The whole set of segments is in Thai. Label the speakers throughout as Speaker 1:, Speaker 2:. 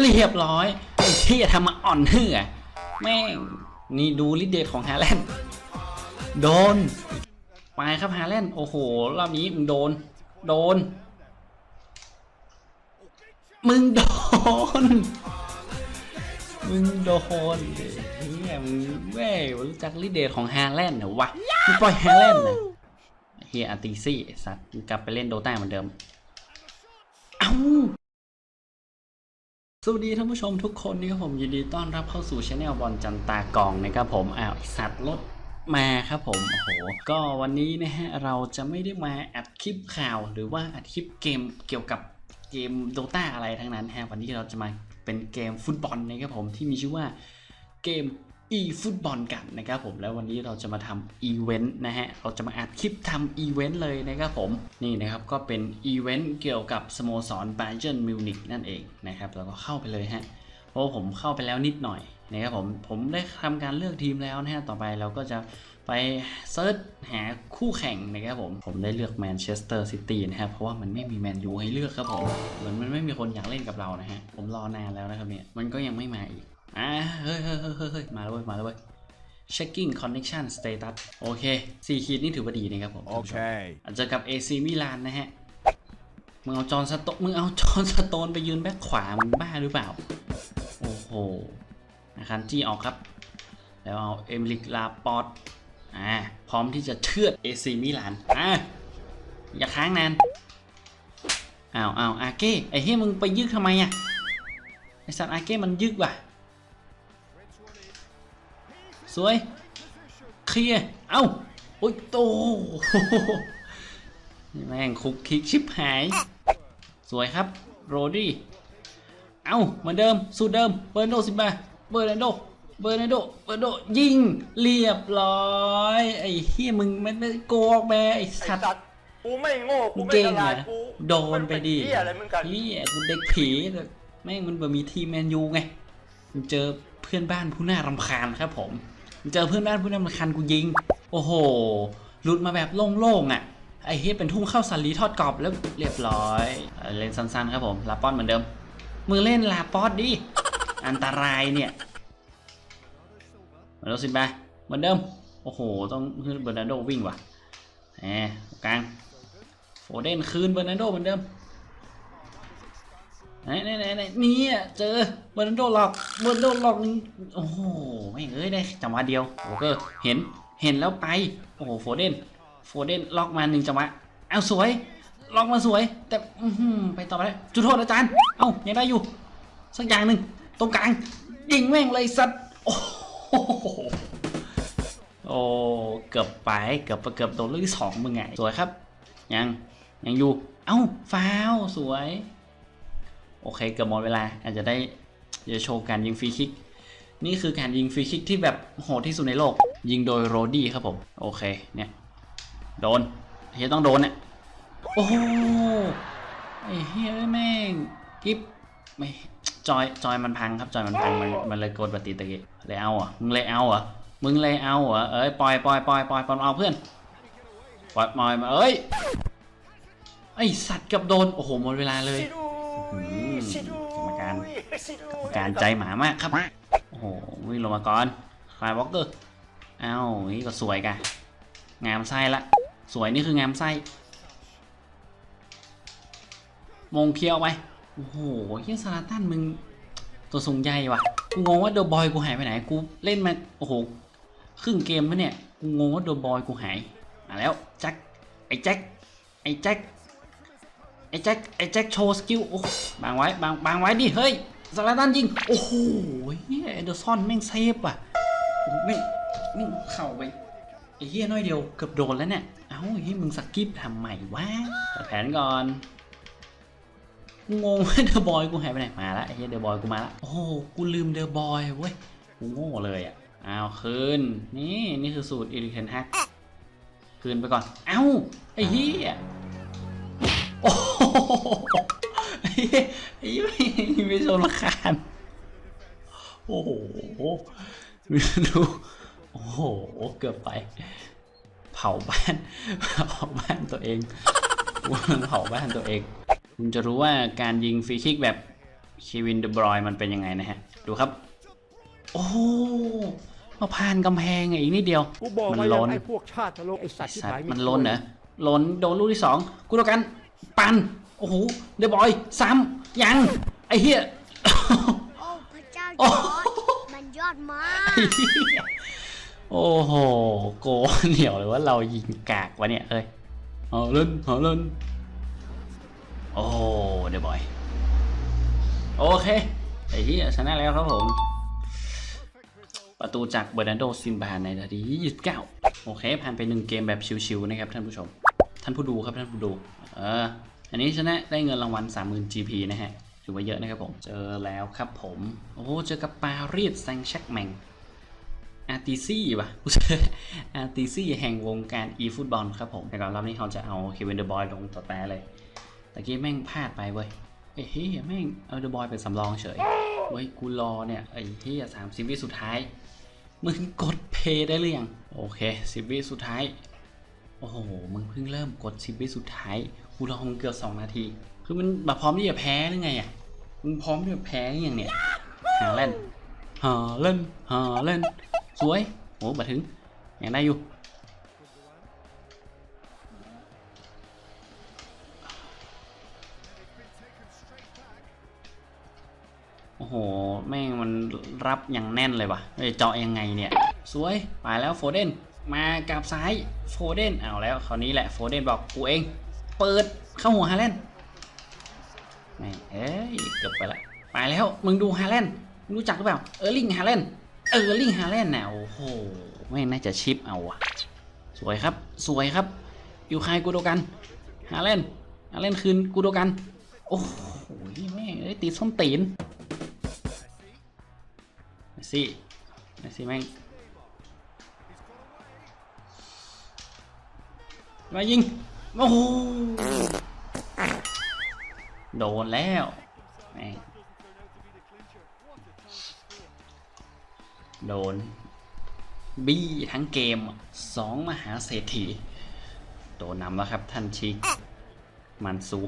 Speaker 1: เรียบร้อยไอ้ที่ทำมาอ่อนเหื่อแม่งนี่ดูลิเดตของฮาแลนด์โดน ไปครับฮาแลนด์โอ้โหรอบนี้มึงโดน โดน มึงโดน มึงโดนเฮียมึงแม่รู้จักลิเดตของฮาแลนด์เหรอวะมึงปล่อยฮาแลนด์นะเฮียอาร์ติซี่สัตว์กลับไปเล่นโดต้าเหมือนเดิม เอ้า สวัสดีท่านผู้ชมทุกคนนี่ครับผมยินดีต้อนรับเข้าสู่ช anel บอลจันตากองนะครับผมอ้าวไอ้สัตว์รถมาครับผมโอ้โหก็วันนี้นะฮะเราจะไม่ได้มาอัดคลิปข่าว หรือว่าอัดคลิปเกมเกี่ยวกับเกมโดตาอะไรทั้งนั้นฮะวันนี้เราจะมาเป็นเกมฟุตบอลนะครับผมที่มีชื่อว่าเกม e ฟุตบอลกันนะครับผมแล้ววันนี้เราจะมาทำอีเวนต์นะฮะเราจะมาอัดคลิปทำอีเวนต์เลยนะครับผมนี่นะครับก็เป็นอีเวนต์เกี่ยวกับสโมสร Bayern Munich นั่นเองนะครับเราก็เข้าไปเลยฮะเพราะผมเข้าไปแล้วนิดหน่อยนะครับผมผมได้ทำการเลือกทีมแล้วนะฮะต่อไปเราก็จะไปเซิร์ชหาคู่แข่งนะครับผมผมได้เลือกแมนเชสเตอร์ซิตี้นะครับเพราะว่ามันไม่มีแมนยูให้เลือกครับผมเหมือนมันไม่มีคนอยากเล่นกับเรานะฮะผมรอนานแล้วนะครับเนี่ยมันก็ยังไม่มาอีก อ่าเฮ้ยเฮ้ยเฮ้ยเฮ้ยเฮ้ยมาแล้วเว้ยมาแล้วเว้ย checking connection status โอเคสี่ขีดนี่ถือว่าดีนะครับผมท่านผู้ชม
Speaker 2: Okay.
Speaker 1: อาจจะกับ AC มิลานนะฮะ มึงเอาจอห์นสโตมึงเอาจอห์นสโตนไปยืนแบ็คขวา มึงบ้าหรือเปล่า โอ้โหอาคันจี้ออกครับ แล้วเอาเอมิลิกลาปอตอ่า พร้อมที่จะเชือด AC มิลาน อ่า อย่าค้างนานอ้าวอ้าวอาเก้ไอ้เฮ้ยมึงไปยึกทำไมอะไอสัตว์อาเก้มันยึกว่ะ สวย เคลียร์เอ้าโอ้ยโตนี่แม่งคุกคิกชิบหาย สวยครับ โรดี้เอ้าเหมือนเดิม สูตรเดิม เบอร์โนสิบาเบอร์นันโดเบอร์นันโดเบอร์โนยิง เรียบร้อย ไอ้เฮียมึงมันไม่โกอกแม่ไอ้
Speaker 3: ไอ้
Speaker 1: สัตว์
Speaker 3: สัตว์กูไม่โง่กูไม่
Speaker 1: เก่ง
Speaker 3: ฉลาด
Speaker 1: นะ
Speaker 3: กู
Speaker 1: โดนไปดิ
Speaker 3: เหี้ยอะไรมึงกัน
Speaker 1: เฮียกูเด็กผีแต่แม่งมันแบบมีทีมแมนยูไงมึงเจอเพื่อนบ้านผู้น่ารำคาญครับผมมึง เจอเพื่อนบ้านผู้น่ารำคาญกูยิง โอ้โหหลุดมาแบบโล่งๆอะไอ้เฮียเป็นทุ่งข้าวสาลีทอดกรอบแล้วเรียบร้อย เล่นสั้นๆครับผมลาปอนเหมือนเดิมมึงเล่นลาปอนดิ อันตรายเนี่ยมาโดสิบาเหมือนเดิม โอ้โห ต้องเบอร์นาโดวิ่งว่ะแหมกลางโฟเดนคืนเบอร์นันโดเหมือนเดิม ไหนไหนไหนไหนนี่เจอเบอร์นโดหลอกเบอร์นโดหลอกโอ้โหไม่เอ้ยได้จังหวะเดียวโอเคเห็นเห็นแล้วไปโอ้โหโฟเดนโฟเดนล็อกมาหนึ่งจังหวะเอาสวยล็อกมาสวย แต่ไปต่อไปเลยจุดโทษอาจารย์เอ้ายังได้อยู่ สักอย่างหนึ่งตรงกลางยิงแม่งเลยสัตว์โอ้โหโอ้เกือบไปเกือบเกือบโดนลูกที่สองมึงไงสวยครับ ยังยังอยู่ เอ้าฟาวสวย อเคเกือบหมดเวลา อาจจะได้จะโชว์การยิงฟรีคิก นี่คือการยิงฟรีคิกที่แบบโหดที่สุดในโลก ยิงโดยโรดี้ครับผม โอเคเนี่ยโดนเฮียต้องโดนเนี่ยโอ้โหไอ้เฮียแม่งกิฟไม่จอยจอยมันพังครับจอยมันพังมันมันเลยกดปฏิตะกี้เลยเอาอะมึงเลยเอาอะมึงเลยเอาอะเอ้ยปล่อยปล่อยปล่อยปล่อยปล่อยเอาเพื่อนปล่อยปล่อยมาเอ้ยไอสัตว์กับโดนโอ้โหหมดเวลาเลย
Speaker 3: ชิดู
Speaker 1: อืม
Speaker 3: ชิดู
Speaker 1: กรรมการ
Speaker 3: ชิดู
Speaker 1: การใจหมามากครับ โอ้โหวิ่งลงมาก่อนคลายวอลเกอร์เอ้านี่ก็สวยกะงามไส้ละ สวยนี่คืองามไส้ มงเคียวไป โอ้โหเฮียซาลาตันมึง ตัวสูงใหญ่ว่ะ กูงงว่าโดบอยกูหายไปไหน กูเล่นมา โอ้โห ครึ่งเกมแล้วเนี่ย กูงงว่าโดบอยกูหาย มาแล้วแจ็คไอ้แจ็คไอ้แจ็ค ไอ้แจ็คไอ้แจ็คโชว์สกิลโอ้บางไว้บางบางไว้ดิเฮ้ยซาลาตันยิงโอ้โหเฮียเอเดอร์ซอนแม่งเซฟว่ะแม่งแม่งเข่าไปไอ้เฮียน้อยเดียวเกือบโดนแล้วเนี่ยเอ้าเฮียมึงสกิปทำไมวะตัดแผนก่อนงงว่าเดอะบอยกูหายไปไหนมาละไอ้เหี้ยเดอะบอยกูมาละโอ้โหกูลืมเดอะบอยเว้ยกูโง่เลยอะอ้าวคืนนี่นี่คือสูตรอีริเคนฮักคืนไปก่อนเอ้าไอ้เหี้ยโอ้ ไอ้เหี้ยไอ้เหี้ยไม่ไม่ชนละคานโอ้โหดูโอ้โห เกือบไป เผาบ้านเผาบ้านตัวเองกูกำลังเผาบ้านตัวเอง คุณจะรู้ว่าการยิงฟรีคิกแบบเควินเดบรอยมันเป็นยังไงนะฮะ ดูครับ โอ้โหมาผ่านกำแพงอีกนิดเดียว
Speaker 2: กูบอก
Speaker 1: มัน
Speaker 2: มาแล้
Speaker 1: ล้
Speaker 2: วนไอ้พวกชาตินรกไอ้สั
Speaker 1: ไอ้
Speaker 2: ตว์ที่
Speaker 1: สัต
Speaker 2: หาย
Speaker 1: ว์มันล้นเหรอล้นโดนลูกที่สองกูโดนกัน ปันโอ้โหเดบอยซ้ำยังไอ้เหี้ย
Speaker 3: โอ้พระเจ้า
Speaker 1: โอ้
Speaker 3: จอร์จมันยอดมาก
Speaker 1: โอ้โหโกเหนียวเลยว่าเรายิงกากวะเนี่ยเอ้ยเอาเล่นเอาเล่นโอ้เดบอยโอเคไอ้ที่ชนะแล้วครับผมประตูจากเบอร์นันโดซินบาในนาที29 โอเค ผ่านไปหนึ่งเกมแบบชิวๆนะครับท่านผู้ชมท่านผู้ดูครับท่านผู้ดู เออ อันนี้ชนะได้เงินรางวัล 30,000 GP นะฮะ ถือว่าเยอะนะครับผม เจอแล้วครับผม โอ้เจอกับปารีสแซงต์แชกแมงอาร์ติซี่ป่ะอาร์ติซี่แห่งวงการอีฟุตบอลครับผมแต่ก่อนรอบนี้เขาจะเอาเควินเดอร์บอยลงต่อแต่เลยตะกี้แม่งพลาดไปเว้ยไอ้เฮียแม่งเอาเดอร์บอยเป็นสำรองเฉยเว้ยกูรอเนี่ยไอ้เฮียสามสิบวิสุดท้ายมึงกดเพย์ได้หรือยังโอเคสิบวิสุดท้าย โอ้โห มึงเพิ่งเริ่มกดสิบวิสุดท้ายกูรอมึงเกือบสองนาที คือมันแบบพร้อมที่จะแพ้หรือไงอะ มึงพร้อมที่จะแพ้อยังเนี่ยหาเล่นหาเล่นหาเล่น สวย โอ้มาถึงยังได้อยู่ โอ้โห แม่งมันรับอย่างแน่นเลยว่ะเอ้ยเจาะยังไงเนี่ย สวย ไปแล้วโฟเดน มากับซ้ายโฟเดนเอาแล้วคราวนี้แหละโฟเดนบอกกูเอง เปิดเข้าหัวฮาแลนด์แม่เอ้ยเกือบไปละไปแล้วมึงดูฮาแลนด์มึงรู้จักหรือเปล่าเออร์ลิงฮาแลนด์เออร์ลิงฮาแลนด์น่ะโอ้โหแม่น่าจะชิปเอาว่ะสวยครับสวยครับอยู่ใครกูโดกันฮาแลนด์ฮาแลนด์คืนกูโดกันโอ้โหแม่งเอ้ยตีส้นตีนเมสซี่สซี่แม่ง มายิงโอ้โหโดนแล้วโดน บี้ทั้งเกมสองมหาเศรษฐีโดนนำแล้วครับท่านชิก มันซู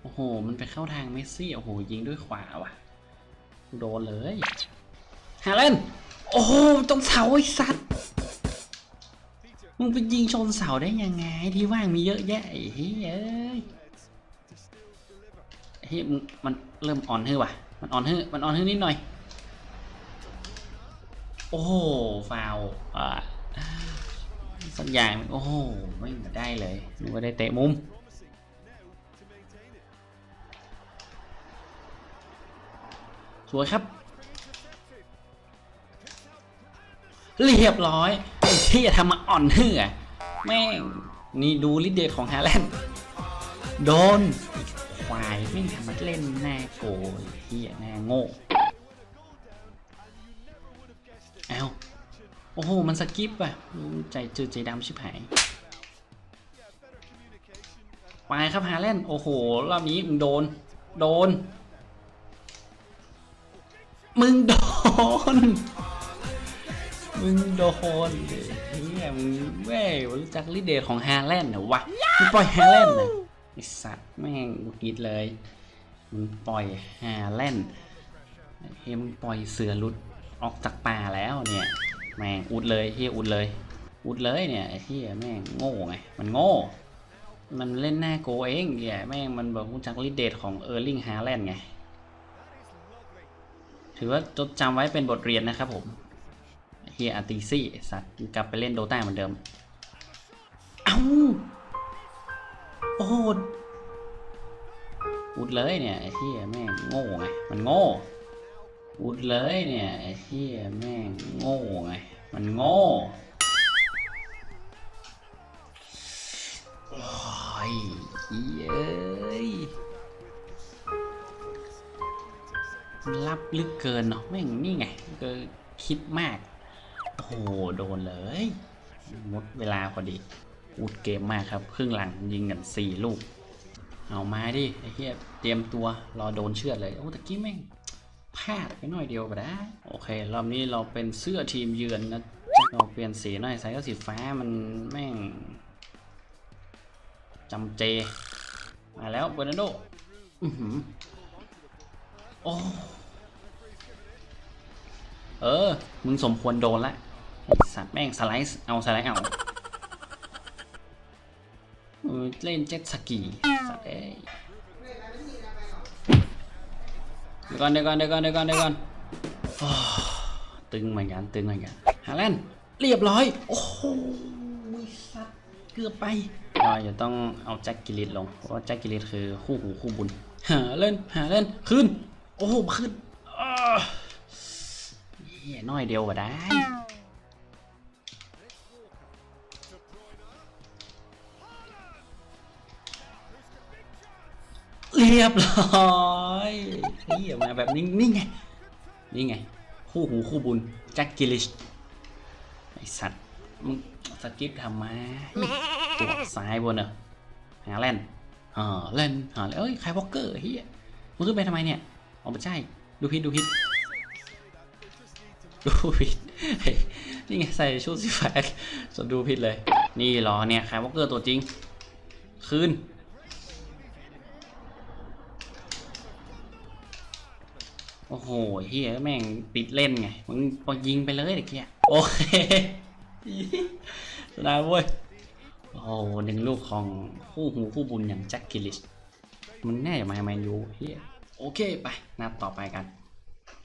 Speaker 1: โอ้โห มันไปเข้าทางเมสซี่ โอ้โห ยิงด้วยขวาว่ะ โดนเลย ฮาเลนโอ้โห ตรงเสาไอ้สัตว์ มึงไปยิงชนเสาได้ยังไง ที่ว่างมีเยอะแยะไอ้เฮ้ยเอ้ยเฮ้ยมันเริ่มอ่อนฮือว่ะ มันอ่อนฮือมันอ่อนฮือนิดหน่อย โอ้โหฟาวอ่าสักอย่างโอ้โหไม่ได้เลยนึกว่าได้เตะมุมสวยครับเรียบร้อย ที่จะทำมาอ่อนเหื่อแม่นี่ดูลิเดตของฮาแลนด์โดนควายแม่ทำมาเล่นหน้าโกยเฮียหน้าโง่เอ้าโอ้โห มันสกิปอะใจเจอใจดำชิบหายไปครับฮาแลนด์โอ้โห รอบนี้มึงโดน โดน มึงโดน มึงโดนเฮียมึงแม่งรู้จักลิเดตของฮาแลนด์เหรอวะมึงปล่อยฮาแลนด์นะไอสัตว์แม่งกูกรีดเลยมึงปล่อยฮาแลนด์เฮียมึงปล่อยเสือหลุดออกจากป่าแล้วเนี่ยแม่งอุดเลยเฮียอุดเลยอุดเลยเนี่ยไอ้เฮียแม่งโง่ไงมันโง่ มันเล่นหน้าโกเองเฮียแม่งมันแบบรู้จักลิเดตของเออร์ลิงฮาแลนด์ไงถือว่าจดจำไว้เป็นบทเรียนนะครับผม เฮียอาร์ติซี่ไอ้สัตว์กลับไปเล่นโดต้าเหมือนเดิม เอ้า โอ้โหอุดเลยเนี่ยไอ้เฮียแม่งโง่ไง มันโง่ อุดเลยเนี่ยไอ้เฮียแม่งโง่ไง มันโง่โอ้ยเย้ยมันรับลึกเกินเนาะแม่งนี่ไงก็คิดมาก โอ้โหโดนเลยหมดเวลาพอดีอุดเกมมากครับ ครึ่งหลังยิงกันสี่ลูก เอามาดิไอ้เหี้ยเตรียมตัวรอโดนเชือดเลย โอ้ตะกี้แม่งพลาดไปหน่อยเดียวก็ได้ โอเค รอบนี้เราเป็นเสื้อทีมเยือนนะ เราเปลี่ยนสีหน่อยใส่ก็สีฟ้ามันแม่งจำเจ มาแล้วเบอร์นาร์โดอือหือโอ้ เออ มึงสมควรโดนละสัตว์แม่งสไลด์เอาสไลด์เอาเออเล่นเจ็ตสกีสัตว์เอ้ยเดี๋ยวก่อนเดี๋ยวก่อนเดี๋ยวก่อนเดี๋ยวก่อนเดี๋ยวก่อนตึงเหมือนกันตึงเหมือนกันฮาแลนเรียบร้อย โอ้โหสัตว์เกือบไปเราจะต้องเอาแจ็คกิลิตลง เพราะว่าแจ็คกิลิตคือคู่หูคู่บุญ หาเล่นหาเล่นขึ้น โอ้โหขึ้น น้อยเดียวก็ได้ เรียบร้อยนี่มาแบบนี้นี่ไง นี่ไง คู่หูคู่บุญแจ็คกิลิช ไอสัตว์ มึงสกิปทำมาตัวซ้ายบนเนอะหาเล่นอ่าเล่นหาเล่นเอ้ยใครวอลเกอร์เฮียมึงขึ้นไปทำไมเนี่ยเอไม่ใช่ ดูพิษดูพิษ ดูพิษเฮ้ยนี่ไงใส่ชุดสีฟ้าจนดูพิษเลย นี่หรอเนี่ยใครวอลเกอร์ตัวจริง คืน โอ้โหเฮียแม่งติดเล่นไง มึงพอยิงไปเลยเด็กเกียโอเคชนะเว้ย โอ้โหหนึ่งลูกของคู่หูคู่บุญอย่างแจ็คกิลิช มันแน่จะมาแมนยูเฮียโอเคไปนัดต่อไปกัน